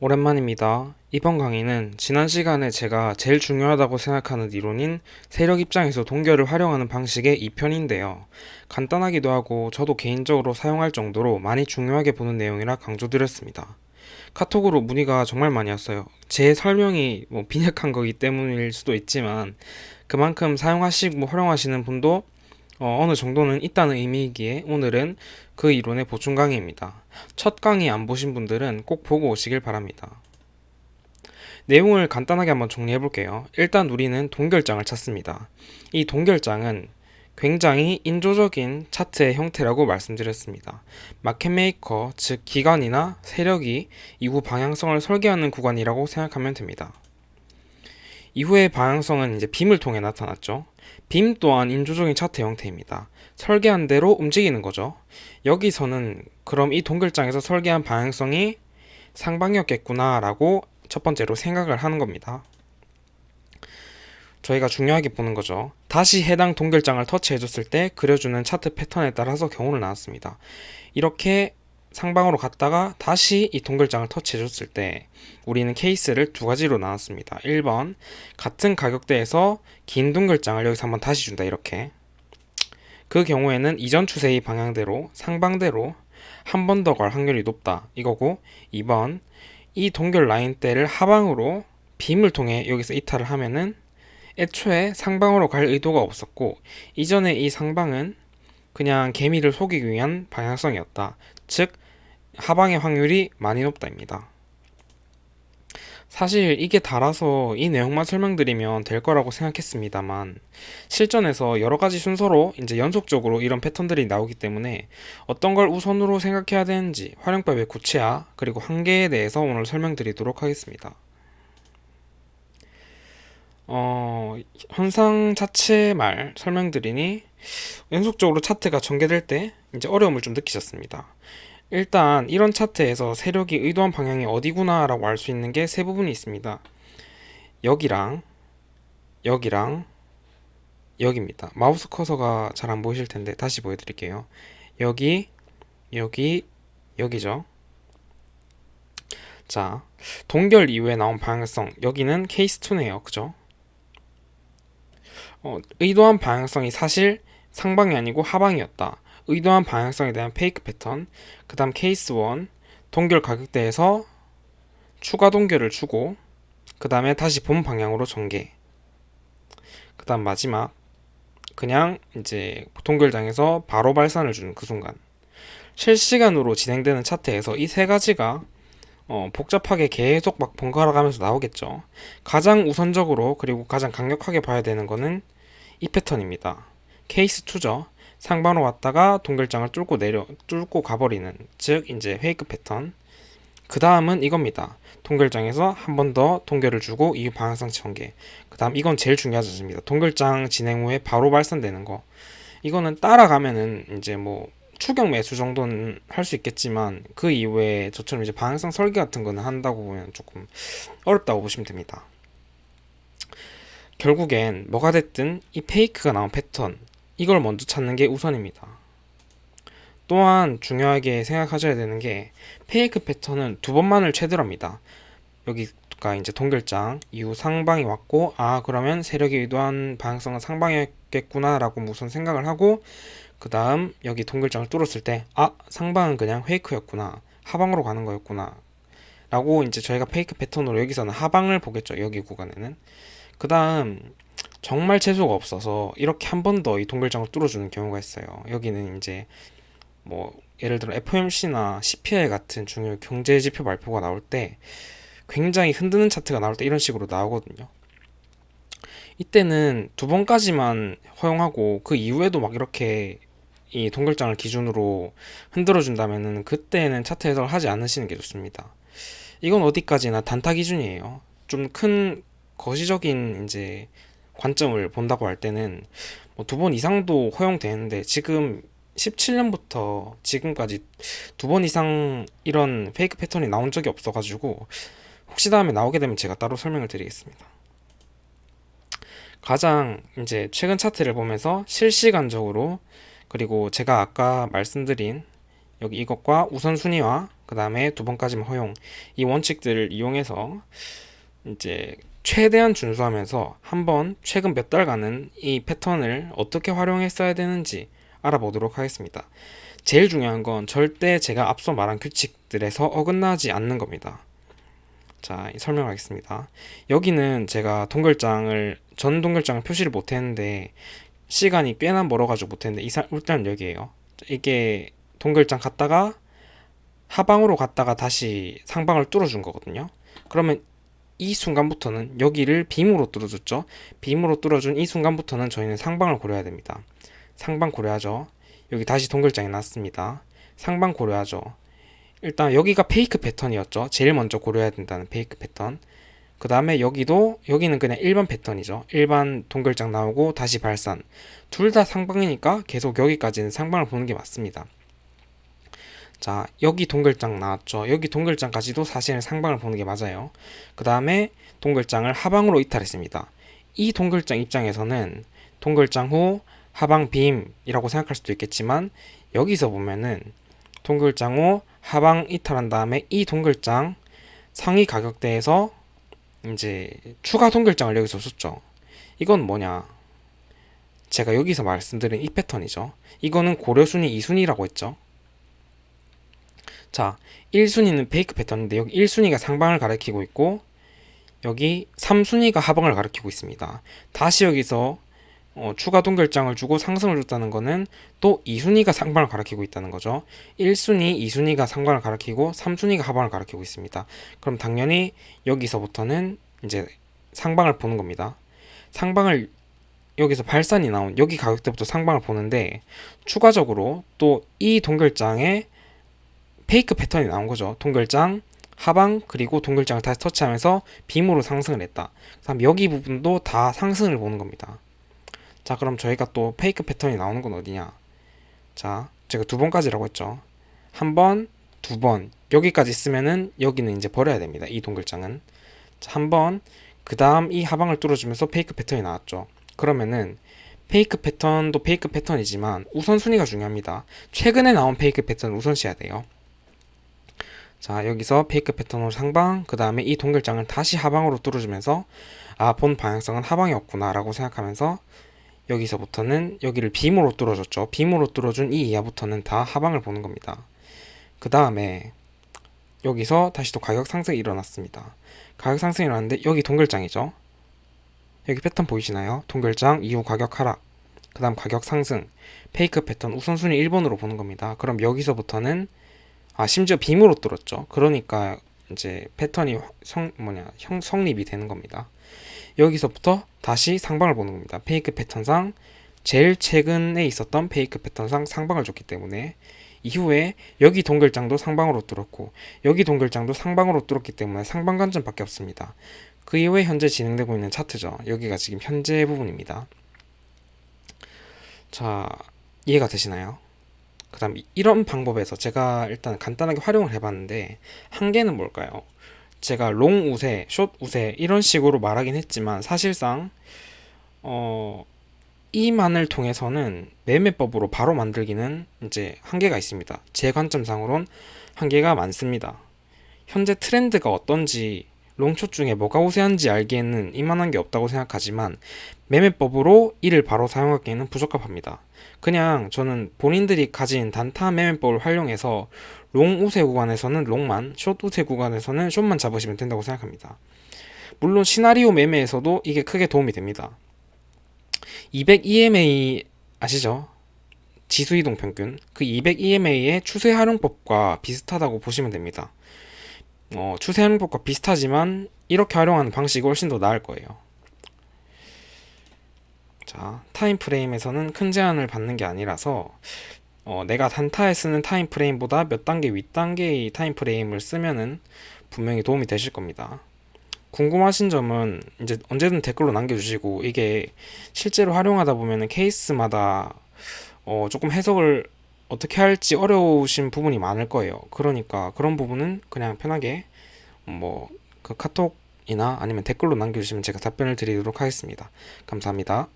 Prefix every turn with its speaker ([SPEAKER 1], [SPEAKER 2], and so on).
[SPEAKER 1] 오랜만입니다. 이번 강의는 지난 시간에 제가 제일 중요하다고 생각하는 이론인 세력 입장에서 동결을 활용하는 방식의 2편인데요. 간단하기도 하고 저도 개인적으로 사용할 정도로 많이 중요하게 보는 내용이라 강조드렸습니다. 카톡으로 문의가 정말 많이 왔어요. 제 설명이 뭐 빈약한 거기 때문일 수도 있지만 그만큼 사용하시고 활용하시는 분도 어, 어느 정도는 있다는 의미이기에 오늘은 그 이론의 보충 강의입니다. 첫 강의 안 보신 분들은 꼭 보고 오시길 바랍니다. 내용을 간단하게 한번 정리해 볼게요. 일단 우리는 동결장을 찾습니다. 이 동결장은 굉장히 인조적인 차트의 형태라고 말씀드렸습니다. 마켓메이커, 즉 기관이나 세력이 이후 방향성을 설계하는 구간이라고 생각하면 됩니다. 이후의 방향성은 이제 빔을 통해 나타났죠. 빔 또한 인조적인 차트 형태입니다. 설계한 대로 움직이는 거죠. 여기서는 그럼 이 동글장에서 설계한 방향성이 상방이었겠구나라고 첫 번째로 생각을 하는 겁니다. 저희가 중요하게 보는 거죠. 다시 해당 동결장을 터치해줬을 때 그려주는 차트 패턴에 따라서 경우를 나왔습니다. 이렇게 상방으로 갔다가 다시 이 동결장을 터치해줬을 때 우리는 케이스를 두 가지로 나눴습니다. 1번 같은 가격대에서 긴 동결장을 여기서 한번 다시 준다 이렇게 그 경우에는 이전 추세의 방향대로 상방대로 한 번 더 갈 확률이 높다 이거고 2번 이 동결 라인대를 하방으로 빔을 통해 여기서 이탈을 하면은 애초에 상방으로 갈 의도가 없었고 이전에 이 상방은 그냥 개미를 속이기 위한 방향성이었다. 즉 하방의 확률이 많이 높다입니다. 사실 이게 달아서 이 내용만 설명드리면 될 거라고 생각했습니다만 실전에서 여러 가지 순서로 이제 연속적으로 이런 패턴들이 나오기 때문에 어떤 걸 우선으로 생각해야 되는지 활용법의 구체화 그리고 한계에 대해서 오늘 설명드리도록 하겠습니다. 어, 현상 자체 말 설명드리니 연속적으로 차트가 전개될 때 이제 어려움을 좀 느끼셨습니다. 일단 이런 차트에서 세력이 의도한 방향이 어디구나 라고 알 수 있는 게 세 부분이 있습니다. 여기랑 여기랑 여기입니다. 마우스 커서가 잘 안 보이실 텐데 다시 보여드릴게요. 여기 여기 여기죠. 자, 동결 이후에 나온 방향성 여기는 케이스 2네요. 그죠? 어, 의도한 방향성이 사실 상방이 아니고 하방이었다. 의도한 방향성에 대한 페이크 패턴, 그 다음 케이스 1, 동결 가격대에서 추가 동결을 주고, 그 다음에 다시 본 방향으로 전개. 그 다음 마지막, 그냥 이제 동결장에서 바로 발산을 주는 그 순간. 실시간으로 진행되는 차트에서 이 세 가지가 어, 복잡하게 계속 막 번갈아 가면서 나오겠죠. 가장 우선적으로 그리고 가장 강력하게 봐야 되는 거는 이 패턴입니다. 케이스 2죠. 상방으로 왔다가 동결장을 뚫고 내려 뚫고 가버리는 즉 이제 페이크 패턴. 그 다음은 이겁니다. 동결장에서 한 번 더 동결을 주고 이후 방향성 전개. 그 다음 이건 제일 중요하습니다 동결장 진행 후에 바로 발산되는 거. 이거는 따라가면은 이제 뭐 추격 매수 정도는 할 수 있겠지만 그 이후에 저처럼 이제 방향성 설계 같은 거는 한다고 보면 조금 어렵다고 보시면 됩니다. 결국엔 뭐가 됐든 이 페이크가 나온 패턴 이걸 먼저 찾는 게 우선입니다. 또한 중요하게 생각하셔야 되는 게 페이크 패턴은 두 번만을 최대로 합니다. 여기가 이제 동결장 이후 상방이 왔고 아 그러면 세력이 의도한 방향성은 상방이었겠구나라고 우선 생각을 하고 그 다음 여기 동결장을 뚫었을 때 아 상방은 그냥 페이크였구나 하방으로 가는 거였구나 라고 이제 저희가 페이크 패턴으로 여기서는 하방을 보겠죠 여기 구간에는 그 다음 정말 재수가 없어서 이렇게 한 번 더 이 동결장을 뚫어주는 경우가 있어요 여기는 이제 뭐 예를 들어 FOMC나 CPI 같은 중요 경제 지표 발표가 나올 때 굉장히 흔드는 차트가 나올 때 이런 식으로 나오거든요 이때는 두 번까지만 허용하고 그 이후에도 막 이렇게 이 동결장을 기준으로 흔들어 준다면은 그때는 차트 해석을 하지 않으시는 게 좋습니다. 이건 어디까지나 단타 기준이에요. 좀 큰 거시적인 이제 관점을 본다고 할 때는 뭐 두번 이상도 허용되는데 지금 17년부터 지금까지 두 번 이상 이런 페이크 패턴이 나온 적이 없어가지고 혹시 다음에 나오게 되면 제가 따로 설명을 드리겠습니다. 가장 이제 최근 차트를 보면서 실시간적으로 그리고 제가 아까 말씀드린 여기 이것과 우선순위와 그 다음에 두 번까지만 허용. 이 원칙들을 이용해서 이제 최대한 준수하면서 한번 최근 몇 달간은 이 패턴을 어떻게 활용했어야 되는지 알아보도록 하겠습니다. 제일 중요한 건 절대 제가 앞서 말한 규칙들에서 어긋나지 않는 겁니다. 자, 설명하겠습니다. 여기는 제가 동글장을 전 동글장을 표시를 못 했는데 시간이 꽤나 멀어 가지고 못 했는데 이 사- 일단 여기에요. 이게 동글장 갔다가 하방으로 갔다가 다시 상방을 뚫어 준 거거든요. 그러면 이 순간부터는 여기를 빔으로 뚫어줬죠. 빔으로 뚫어준 이 순간부터는 저희는 상방을 고려해야 됩니다. 상방 고려하죠. 여기 다시 동글장이 났습니다. 상방 고려하죠. 일단 여기가 페이크 패턴이었죠. 제일 먼저 고려해야 된다는 페이크 패턴. 그 다음에 여기도 여기는 그냥 일반 패턴이죠. 일반 동글장 나오고 다시 발산. 둘 다 상방이니까 계속 여기까지는 상방을 보는 게 맞습니다. 자, 여기 동글장 나왔죠. 여기 동글장까지도 사실은 상방을 보는 게 맞아요. 그 다음에 동글장을 하방으로 이탈했습니다. 이 동글장 입장에서는 동글장 후 하방 빔이라고 생각할 수도 있겠지만 여기서 보면은 동글장 후 하방 이탈한 다음에 이 동글장 상위 가격대에서 이제 추가 동글장을 여기서 썼죠. 이건 뭐냐? 제가 여기서 말씀드린 이 패턴이죠. 이거는 고려순위 2순위라고 했죠. 자, 1순위는 페이크 패턴인데 여기 1순위가 상방을 가리키고 있고 여기 3순위가 하방을 가리키고 있습니다. 다시 여기서 어, 추가 동결장을 주고 상승을 줬다는 거는 또 2순위가 상방을 가리키고 있다는 거죠. 1순위, 2순위가 상방을 가리키고 3순위가 하방을 가리키고 있습니다. 그럼 당연히 여기서부터는 이제 상방을 보는 겁니다. 상방을 여기서 발산이 나온 여기 가격대부터 상방을 보는데 추가적으로 또 이 동결장에 페이크 패턴이 나온 거죠. 동글장 하방 그리고 동글장을 다시 터치하면서 빔으로 상승을 했다. 그다음 여기 부분도 다 상승을 보는 겁니다. 자, 그럼 저희가 또 페이크 패턴이 나오는 건 어디냐? 자, 제가 두 번까지라고 했죠. 한 번, 두 번. 여기까지 쓰면은 여기는 이제 버려야 됩니다. 이 동글장은. 자, 한 번, 그 다음 이 하방을 뚫어주면서 페이크 패턴이 나왔죠. 그러면은 페이크 패턴도 페이크 패턴이지만 우선순위가 중요합니다. 최근에 나온 페이크 패턴을 우선시해야 돼요. 자 여기서 페이크 패턴으로 상방 그 다음에 이 동글장을 다시 하방으로 뚫어주면서 아 본 방향성은 하방이었구나 라고 생각하면서 여기서부터는 여기를 빔으로 뚫어줬죠. 빔으로 뚫어준 이 이하부터는 다 하방을 보는 겁니다. 그 다음에 여기서 다시 또 가격 상승이 일어났습니다. 가격 상승이 일어났는데 여기 동글장이죠. 여기 패턴 보이시나요? 동글장 이후 가격 하락 그 다음 가격 상승 페이크 패턴 우선순위 1번으로 보는 겁니다. 그럼 여기서부터는 아 심지어 빔으로 뚫었죠. 그러니까 이제 패턴이 성 뭐냐 형 성립이 되는 겁니다. 여기서부터 다시 상방을 보는 겁니다. 페이크 패턴상 제일 최근에 있었던 페이크 패턴상 상방을 줬기 때문에 이후에 여기 동글장도 상방으로 뚫었고 여기 동글장도 상방으로 뚫었기 때문에 상방 관점밖에 없습니다. 그 이후에 현재 진행되고 있는 차트죠. 여기가 지금 현재 부분입니다. 자 이해가 되시나요? 그 다음 이런 방법에서 제가 일단 간단하게 활용을 해봤는데 한계는 뭘까요? 제가 롱 우세, 숏 우세 이런 식으로 말하긴 했지만 사실상 어 이만을 통해서는 매매법으로 바로 만들기는 이제 한계가 있습니다. 제 관점상으론 한계가 많습니다. 현재 트렌드가 어떤지 롱숏 중에 뭐가 우세한지 알기에는 이만한 게 없다고 생각하지만 매매법으로 이를 바로 사용하기에는 부적합합니다. 그냥 저는 본인들이 가진 단타 매매법을 활용해서 롱 우세 구간에서는 롱만, 숏 우세 구간에서는 숏만 잡으시면 된다고 생각합니다. 물론 시나리오 매매에서도 이게 크게 도움이 됩니다. 200 EMA 아시죠? 지수 이동 평균. 그 200 EMA의 추세 활용법과 비슷하다고 보시면 됩니다. 어, 추세 활용법과 비슷하지만 이렇게 활용하는 방식이 훨씬 더 나을 거예요. 자, 타임 프레임에서는 큰 제한을 받는 게 아니라서 어, 내가 단타에 쓰는 타임 프레임보다 몇 단계 윗 단계의 타임 프레임을 쓰면은 분명히 도움이 되실 겁니다. 궁금하신 점은 이제 언제든 댓글로 남겨주시고 이게 실제로 활용하다 보면은 케이스마다 어, 조금 해석을 어떻게 할지 어려우신 부분이 많을 거예요. 그러니까 그런 부분은 그냥 편하게 뭐 그 카톡이나 아니면 댓글로 남겨주시면 제가 답변을 드리도록 하겠습니다. 감사합니다.